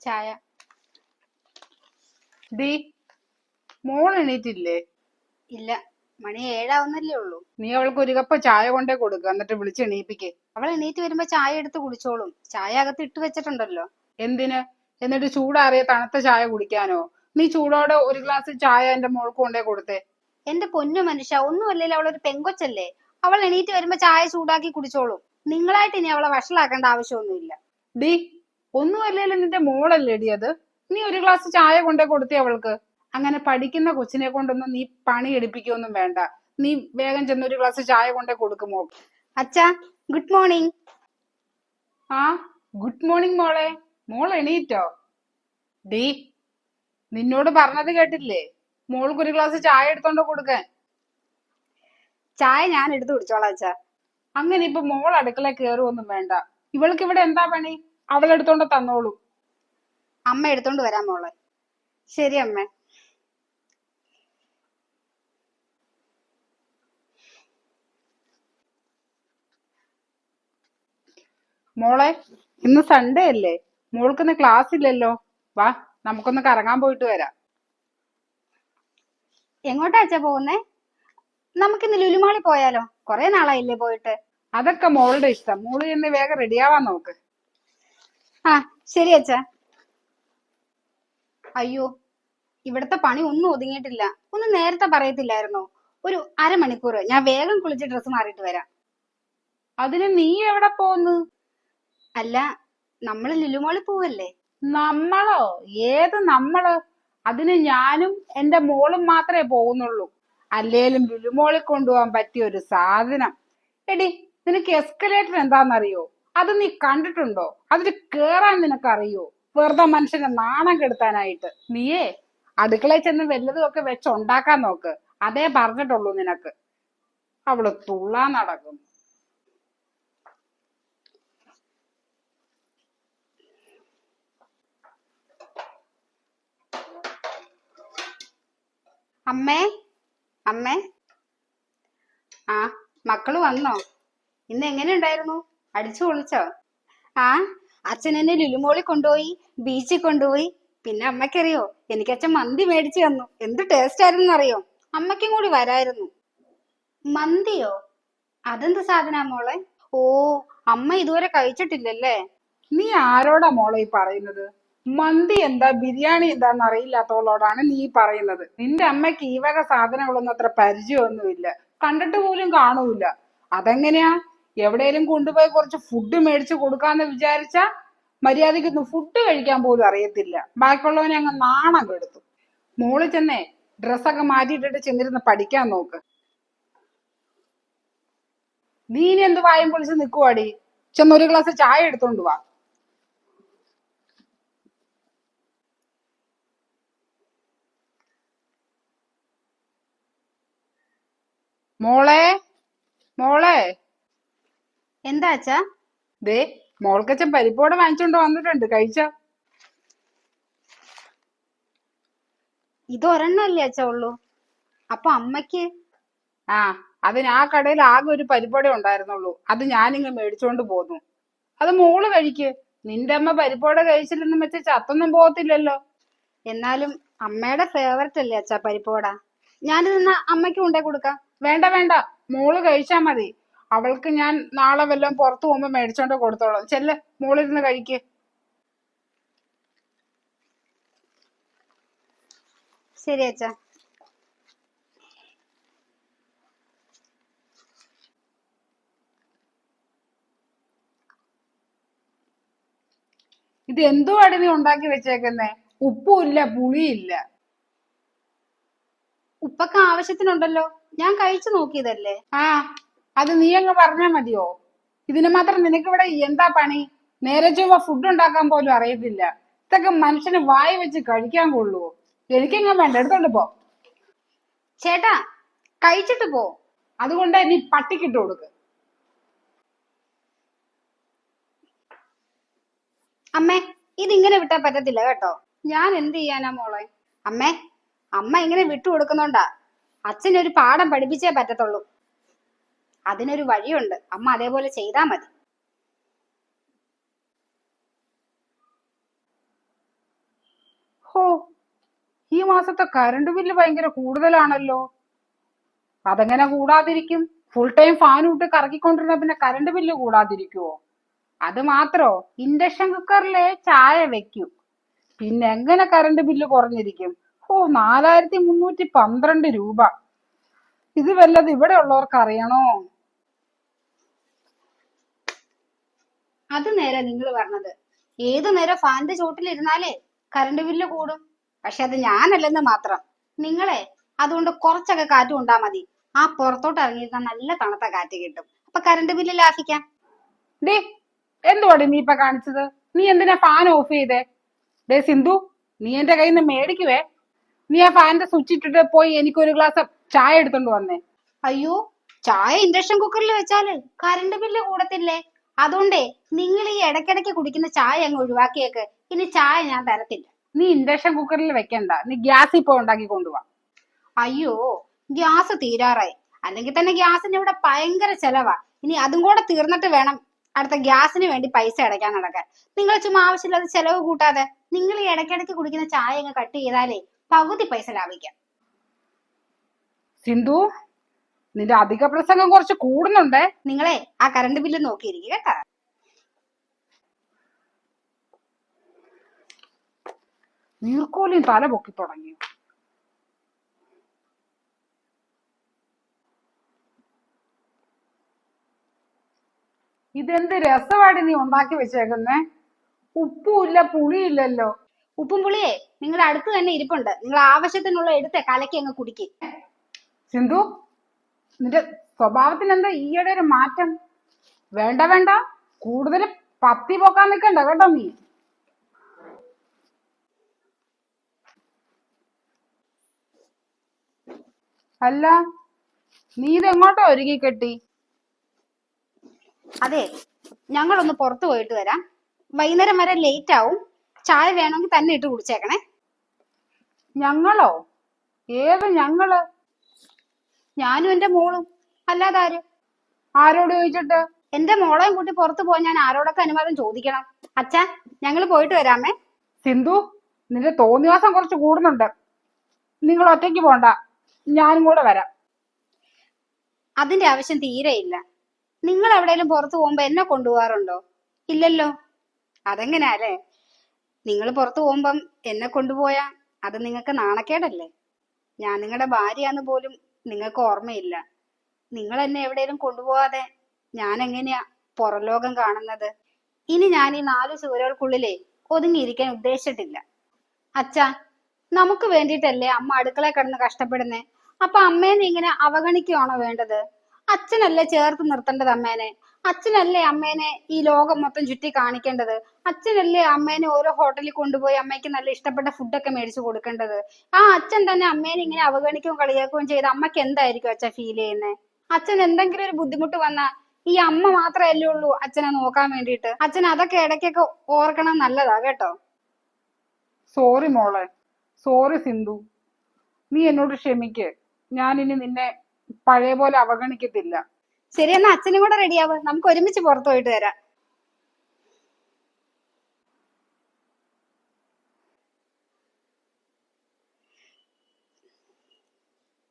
ചായ. ഡി മോൾ എണീറ്റില്ലേ? ഇല്ല മണി ഏഴാവുന്നല്ലേ ഉള്ളൂ. നീ അവൾക്ക് ഒരു കപ്പ് ചായ കൊണ്ടേ കൊടുക്കുക എന്നിട്ട് വിളിച്ച് എണീപ്പിക്കേ. അവൾ എണീറ്റ് വരുമ്പോ ചായ എടുത്ത് കുടിച്ചോളും. ചായ അകത്ത് ഇട്ട് വെച്ചിട്ടുണ്ടല്ലോ. എന്തിന്? എന്നിട്ട് ചൂടാറിയ തണുത്ത ചായ കുടിക്കാനോ? നീ ചൂടോടെ ഒരു ഗ്ലാസ് ചായ എന്റെ മോൾക്ക് കൊണ്ടേ കൊടുത്തേ. എന്റെ പൊന്നു മനുഷ്യ ഒന്നുമല്ലല്ലോ അവളൊരു പെങ്കൊച്ചല്ലേ. അവൾ എണീറ്റ് വരുമ്പോ ചായ ചൂടാക്കി കുടിച്ചോളും. നിങ്ങളായിട്ട് ഇനി അവളെ വഷളാക്കേണ്ട ആവശ്യമൊന്നുമില്ല. ഡി ഒന്നുമല്ലല്ലോ നിന്റെ മോളല്ലേ ഡി അത്? നീ ഒരു ഗ്ലാസ് ചായ കൊണ്ടേ കൊടുത്തേ അവൾക്ക്. അങ്ങനെ പഠിക്കുന്ന കൊച്ചിനെ കൊണ്ടൊന്നും നീ പണി എടുപ്പിക്കൊന്നും വേണ്ട. നീ വേഗം ചെന്ന് ഒരു ഗ്ലാസ് ചായ കൊണ്ടേ കൊടുക്കുമോ അച്ഛാ ഗുഡ് മോർണിംഗ് ആ ഗുഡ് മോർണിംഗ് മോളെ. മോൾ എണീറ്റോ? ഡി നിന്നോട് പറഞ്ഞത് കേട്ടില്ലേ? മോൾക്ക് ഒരു ഗ്ലാസ് ചായ എടുത്തോണ്ട് കൊടുക്കാൻ ചായ ഞാൻ എടുത്തു കുടിച്ചോളാം അച്ഛാ. അങ്ങനെ ഇപ്പൊ മോൾ അടുക്കള കയറുമൊന്നും വേണ്ട. ഇവൾക്ക് ഇവിടെ എന്താ പണി? അവളെടുത്തോണ്ട് തന്നോളൂ. അമ്മ എടുത്തോണ്ട് വരാൻ മോളെ. ശരി അമ്മ. മോളെ ഇന്ന് സൺഡേ അല്ലേ? മോൾക്കിന്ന് ക്ലാസ് ഇല്ലല്ലോ. വാ നമുക്കൊന്ന് കറങ്ങാൻ പോയിട്ട് വരാം. എങ്ങോട്ടാ അച്ഛാ പോകുന്നേ? നമുക്കിന്ന് ലുലുമാളി പോയാലോ? കൊറേ നാളായില്ലേ പോയിട്ട്. അതൊക്കെ മോളുടെ ഇഷ്ടം. മോൾ ഇന്ന് വേഗം റെഡിയാവാൻ നോക്ക്. ആ ശരി അച്ഛാ. അയ്യോ ഇവിടത്തെ പണി ഒന്നും ഒതുങ്ങിയിട്ടില്ല. ഒന്ന് നേരത്തെ പറയത്തില്ലായിരുന്നോ? ഒരു അരമണിക്കൂർ ഞാൻ വേഗം കുളിച്ച് ഡ്രസ്സ് മാറിയിട്ട് വരാം. അതിന് നീ എവിടെ പോന്ന്? അല്ല നമ്മൾ ലുലുമോളി പോവല്ലേ? നമ്മളോ? ഏത് നമ്മൾ? അതിന് ഞാനും എന്റെ മോളും മാത്രമേ പോകുന്നുള്ളൂ. അല്ലേലും ലുലുമോളിൽ കൊണ്ടുപോകാൻ പറ്റിയ ഒരു സാധനം. എടി നിനക്ക് എസ്കലേറ്റർ എന്താണെന്നറിയോ അത് നീ കണ്ടിട്ടുണ്ടോ? അതിൽ കേറാൻ നിനക്കറിയോ? വെറുതെ മനുഷ്യനെ നാണം കെടുത്താനായിട്ട്. നീയേ. അടുക്കളയിൽ ചെന്ന് വല്ലതും ഒക്കെ വെച്ച് ഉണ്ടാക്കാൻ നോക്ക്. അതേ പറഞ്ഞിട്ടുള്ളൂ നിനക്ക്. അവൾ തുള്ളാൻ നടക്കും അമ്മേ അമ്മേ. ആ മക്കൾ വന്നോ? ഇന്ന് എങ്ങനെ ഉണ്ടായിരുന്നു? അടിച്ചു പൊളിച്ചോ? ആ അച്ഛൻ എന്നെ ലുലുമോളി കൊണ്ടുപോയി ബീച്ചിൽ കൊണ്ടുപോയി. പിന്നെ അമ്മക്കറിയോ എനിക്ക് അച്ഛൻ മന്തി മേടിച്ചു തന്നു. എന്ത് ടേസ്റ്റ് ആയിരുന്നു അറിയോ അമ്മയ്ക്കും കൂടി വരായിരുന്നു. മന്തിയോ? അതെന്ത് സാധനാ മോളെ? ഓ അമ്മ ഇതുവരെ കഴിച്ചിട്ടില്ലല്ലേ? നീ ആരോടാ മോളെ ഈ പറയുന്നത്? മന്തി എന്താ ബിരിയാണി എന്താന്ന് അറിയില്ലാത്തോളോടാണ് നീ പറയുന്നത്. നിന്റെ അമ്മയ്ക്ക് ഈ വക സാധനങ്ങളൊന്നും അത്ര പരിചയമൊന്നുമില്ല. കണ്ടിട്ട് പോലും കാണൂല. അതെങ്ങനെയാ? എവിടെയെങ്കിലും കൊണ്ടുപോയി കുറച്ച് ഫുഡ് മേടിച്ച് കൊടുക്കാന്ന് വിചാരിച്ച മര്യാദയ്ക്കൊന്നും ഫുഡ് കഴിക്കാൻ പോലും അറിയത്തില്ല. ബാക്കിയുള്ളവനെ അങ്ങ് നാണം കെടുത്തു. മോൾ ചെന്നേ ഡ്രസ്സൊക്കെ മാറ്റിയിട്ടിട്ട് ചെന്നിരുന്ന് പഠിക്കാൻ നോക്ക്. നീ എന്ത് വായം പൊളിച്ച് നിക്കുവാടി? ചെന്ന് ഒരു ഗ്ലാസ് ചായ എടുത്തോണ്ട് വാ. മോളെ മോളെ. എന്താ അച്ഛാ? ദേ മോൾക്കച്ഛൻ പരിപ്പോടെ വാങ്ങിച്ചോണ്ട് വന്നിട്ടുണ്ട് കഴിച്ച? ഇത് ഒരെണ്ണല്ലേ അച്ഛാ ഉള്ളൂ? അപ്പൊ അമ്മയ്ക്ക്? ആ അതിന് ആ കടയിൽ ആകെ ഒരു പരിപ്പോടെ ഉണ്ടായിരുന്നുള്ളൂ. അത് ഞാനിങ്ങ് മേടിച്ചോണ്ട് പോന്നു. അത് മോൾ കഴിക്ക്. നിന്റെ അമ്മ പരിപ്പോടെ കഴിച്ചില്ലെന്ന് വെച്ച ചത്തൊന്നും പോകത്തില്ലല്ലോ. എന്നാലും അമ്മയുടെ ഫേവററ്റ് അല്ലേ അച്ഛാ പരിപ്പോട? ഞാനിത് എന്നാ അമ്മയ്ക്ക് കൊണ്ടേ കൊടുക്കാം. വേണ്ട വേണ്ട. മോൾ കഴിച്ചാ മതി. അവൾക്ക് ഞാൻ നാളെ വല്ലതും പുറത്തു പോകുമ്പോ മേടിച്ചോണ്ട് കൊടുത്തോളാം. ചെല്ല് മോളിരുന്ന് കഴിക്ക്. ശരി അച്ഛാ. ഇത് എന്തോ നീ ഉണ്ടാക്കി വെച്ചേക്കുന്നേ? ഉപ്പുമില്ല പുളിയില്ല ഉപ്പൊക്കെ ആവശ്യത്തിനുണ്ടല്ലോ. ഞാൻ കഴിച്ചു നോക്കിയതല്ലേ? ആ. അത് നീ അങ്ങ് പറഞ്ഞാ മതിയോ? ഇതിന് മാത്രം നിനക്കിവിടെ എന്താ പണി? നേരെ ചൊവ്വ ഫുഡ് ഉണ്ടാക്കാൻ പോലും അറിയത്തില്ല. ഇതൊക്കെ മനുഷ്യന് വായി വെച്ച് കഴിക്കാൻ കൊള്ളുവോ? എനിക്കങ്ങ് വേണ്ട എടുത്തോണ്ട് പോ. ചേട്ടാ കഴിച്ചിട്ട് പോ. അതുകൊണ്ട് നീ പട്ടിക്കിട്ട് കൊടുക്ക്. അമ്മേ ഇതിങ്ങനെ വിട്ടാ പറ്റത്തില്ല കേട്ടോ. ഞാൻ എന്ത് ചെയ്യാനാ മോളെ? അമ്മേ അമ്മ ഇങ്ങനെ വിട്ടു കൊടുക്കുന്നോണ്ടാ. അച്ഛനൊരു പാഠം പഠിപ്പിച്ചേ പറ്റത്തുള്ളൂ. അതിനൊരു വഴിയുണ്ട്. അമ്മ അതേപോലെ ചെയ്താ മതി. ഹോ ഈ മാസത്തെ കറണ്ട് ബില്ല് ഭയങ്കര കൂടുതലാണല്ലോ. അതെങ്ങനെ കൂടാതിരിക്കും? ഫുൾ ടൈം ഫാൻ ഇട്ട് കറക്കിക്കൊണ്ടിരുന്ന പിന്നെ കറണ്ട് ബില്ല് കൂടാതിരിക്കുവോ? അത് മാത്രോ? ഇൻഡക്ഷൻ കുക്കറിലെ ചായ വെക്കും. പിന്നെ എങ്ങനെ കറണ്ട് ബില്ല് കുറഞ്ഞിരിക്കും? ഓ നാലായിരത്തി മുന്നൂറ്റി പന്ത്രണ്ട് രൂപ. ഇത് വല്ലത് ഇവിടെ ഉള്ളവർക്ക് അറിയണോ അത് നേരെ നിങ്ങൾ പറഞ്ഞത്. ഏതു നേരം ഫാനിന്റെ ചോട്ടിലിരുന്നാലേ കറണ്ട് ബില്ല് കൂടും? പക്ഷെ അത് ഞാനല്ലെന്ന് മാത്രം. നിങ്ങളെ അതുകൊണ്ട് കുറച്ചൊക്കെ കാറ്റ് കൊണ്ടാ മതി. ആ പുറത്തോട്ട് ഇറങ്ങിയിരുന്ന നല്ല തണുത്ത കാറ്റ് കിട്ടും. അപ്പൊ കറണ്ട് ബില്ല് ലാഭിക്കാം. ഡേ എന്തുവാടി നീ ഇപ്പൊ കാണിച്ചത്? നീ എന്തിനാ ഫാൻ ഓഫ് ചെയ്തേ? ഡേ സിന്ധു നീ എന്റെ കയ്യിൽ നിന്ന് മേടിക്കുവേ. നീ ആ ഫാനിന്റെ സ്വിച്ച് ഇട്ടിട്ട് പോയി എനിക്ക് ഒരു ഗ്ലാസ് ചായ എടുത്തോണ്ട് വന്നേ. അയ്യോ ചായ ഇൻഡക്ഷൻ കുക്കറിൽ വെച്ചാൽ കറണ്ട് ബില്ല് കൂടത്തില്ലേ? അതുകൊണ്ടേ നിങ്ങൾ ഈ ഇടയ്ക്കിടയ്ക്ക് കുടിക്കുന്ന ചായ അങ്ങ് ഒഴിവാക്കിയേക്ക്. ഇനി ചായ ഞാൻ തരത്തില്ല. നീ ഇൻഡക്ഷൻ കുക്കറിൽ വെക്കണ്ട. നീ ഗ്യാസ് ഇപ്പൊ ഉണ്ടാക്കി കൊണ്ടുപോവാ അയ്യോ ഗ്യാസ് തീരാറായി. അല്ലെങ്കിൽ തന്നെ ഗ്യാസിന് ഇവിടെ ഭയങ്കര ചെലവാ. ഇനി അതും കൂടെ തീർന്നിട്ട് വേണം അടുത്ത ഗ്യാസിന് വേണ്ടി പൈസ അടയ്ക്കാൻ നടക്കാൻ. നിങ്ങൾ ചുമ്മാ ആവശ്യമില്ലാതെ ചെലവ് കൂട്ടാതെ നിങ്ങൾ ഈ ഇടയ്ക്കിടയ്ക്ക് കുടിക്കുന്ന ചായ അങ്ങ് കട്ട് ചെയ്താലേ പകുതി പൈസ ലാഭിക്കാം. സിന്ധു? നിന്റെ അധിക പ്രസംഗം കുറച്ച് കൂടുന്നുണ്ടേ. നിങ്ങളെ ആ കറണ്ട് ബില്ല് നോക്കിയിരിക്കുക കേട്ടാ. നീർക്കോലിയും തല പൊക്കി തുടങ്ങി. ഇതെന്ത് രസമായിട്ട് നീ ഉണ്ടാക്കി വെച്ചേക്കുന്നേ? ഉപ്പുമില്ല പുളിയില്ലല്ലോ ഉപ്പും പുളിയേ നിങ്ങളുടെ അടുത്ത് തന്നെ ഇരിപ്പുണ്ട്. നിങ്ങൾ ആവശ്യത്തിനുള്ള എടുത്ത് കലക്കി അങ്ങ് കുടിക്ക്. സിന്ധു നിന്റെ സ്വഭാവത്തിന് എന്താ ഈയിടെ ഒരു മാറ്റം? വേണ്ട വേണ്ട. കൂടുതൽ പത്തി പോക്കാൻ നിൽക്കണ്ട കേട്ടോ നീ. അല്ല നീ ഇതെങ്ങോട്ടാ ഒരുങ്ങി കെട്ടി? അതെ ഞങ്ങളൊന്ന് പുറത്തു പോയിട്ട് വരാം. വൈകുന്നേരം വരെ ലേറ്റ് ആവും. ചായ വേണമെങ്കിൽ തന്നെ ഇട്ട് കുടിച്ചേക്കണേ. ഞങ്ങളോ? ഏത് ഞങ്ങൾ? ഞാനും എന്റെ മോളും. അല്ലാതെ ആര്? ആരോട് ചോദിച്ചിട്ട്? എന്റെ മോളെയും കൂട്ടി പുറത്തു പോകാൻ ഞാൻ ആരോടൊക്കെ അനുവാദം ചോദിക്കണം. അച്ഛാ ഞങ്ങൾ പോയിട്ട് വരാമേ. സിന്ധു നിന്റെ തോന്നിവാസം കുറച്ച് കൂടുന്നുണ്ട്. നിങ്ങൾ ഒറ്റയ്ക്ക് പോണ്ട. ഞാനും കൂടെ വരാം. അതിന്റെ ആവശ്യം തീരെ ഇല്ല. നിങ്ങൾ എവിടെയെങ്കിലും പുറത്തു പോകുമ്പോ എന്നെ കൊണ്ടുപോകാറുണ്ടോ? ഇല്ലല്ലോ. അതെങ്ങനെയാ അല്ലേ? നിങ്ങൾ പുറത്തു പോകുമ്പം എന്നെ കൊണ്ടുപോയാ അത് നിങ്ങൾക്ക് നാണക്കേടല്ലേ? ഞാൻ നിങ്ങളുടെ ഭാര്യയാന്ന് പോലും നിങ്ങൾക്ക് ഓർമ്മയില്ല. നിങ്ങൾ എന്നെ എവിടെയും കൊണ്ടുപോകാതെ ഞാൻ എങ്ങനെയാ പുറലോകം കാണുന്നത്? ഇനി ഞാൻ ഈ നാല് ചുവരുകൾക്കുള്ളിലേ ഒതുങ്ങിയിരിക്കാൻ ഉദ്ദേശിച്ചിട്ടില്ല. അച്ഛാ നമുക്ക് വേണ്ടിയിട്ടല്ലേ അമ്മ അടുക്കളയിൽ കിടന്ന് കഷ്ടപ്പെടുന്നേ? അപ്പൊ അമ്മേനെ ഇങ്ങനെ അവഗണിക്കുകയാണോ വേണ്ടത്? അച്ഛനല്ലേ ചേർത്ത് നിർത്തേണ്ടത് അമ്മേനെ? അച്ഛനല്ലേ അമ്മേനെ ഈ ലോകം മൊത്തം ചുറ്റി കാണിക്കേണ്ടത്? അച്ഛനല്ലേ അമ്മേനെ ഓരോ ഹോട്ടലിൽ കൊണ്ടുപോയി അമ്മയ്ക്ക് നല്ല ഇഷ്ടപ്പെട്ട ഫുഡൊക്കെ മേടിച്ചു കൊടുക്കേണ്ടത്? ആ അച്ഛൻ തന്നെ അമ്മേനെ ഇങ്ങനെ അവഗണിക്കുകയും കളിയാക്കുകയും ചെയ്ത് അമ്മയ്ക്ക് എന്തായിരിക്കും അച്ഛൻ ഫീൽ ചെയ്യുന്നത് അച്ഛൻ എന്തെങ്കിലും ഒരു ബുദ്ധിമുട്ട് വന്നാ ഈ അമ്മ മാത്രമല്ലേ ഉള്ളൂ അച്ഛനെ നോക്കാൻ വേണ്ടിയിട്ട്. അച്ഛൻ അതൊക്കെ ഇടയ്ക്കൊക്കെ ഓർക്കണം നല്ലതാ കേട്ടോ. സോറി മോളെ. സോറി സിന്ധു. നീ എന്നോട് ക്ഷമിക്ക്. ഞാൻ ഇനി നിന്നെ പഴയ പോലെ അവഗണിക്കത്തില്ല. ശരി എന്നാ അച്ഛനും കൂടെ റെഡിയാവ് നമുക്ക് ഒരുമിച്ച് പുറത്തു പോയിട്ട് വരാം.